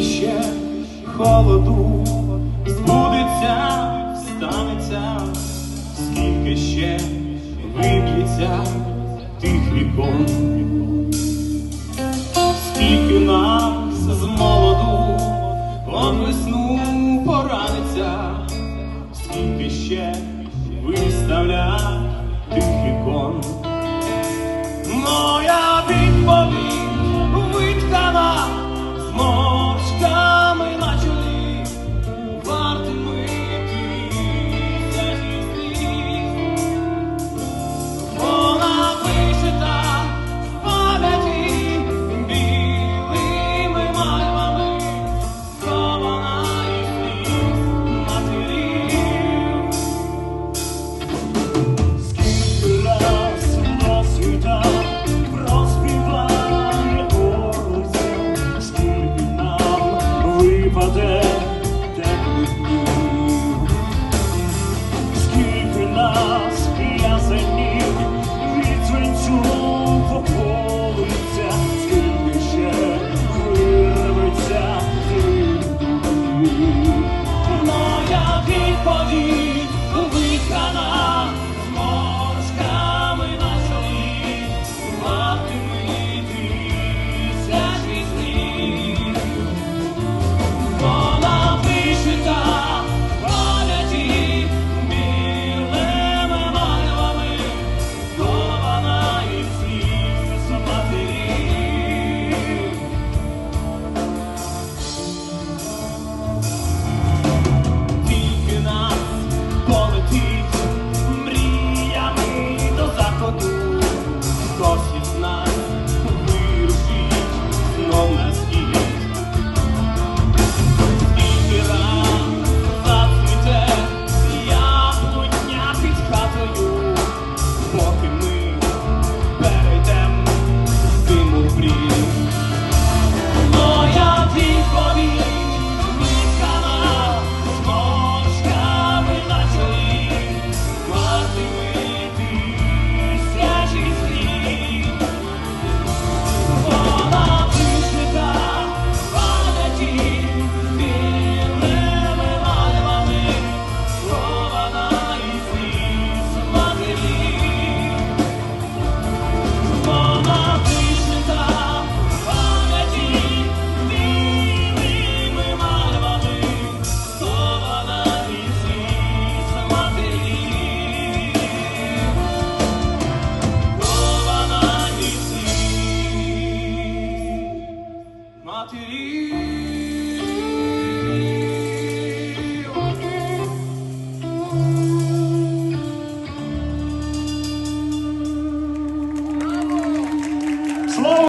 Ще холоду, збудеться, станеться, скільки ще виб'ється тих вікон. believe.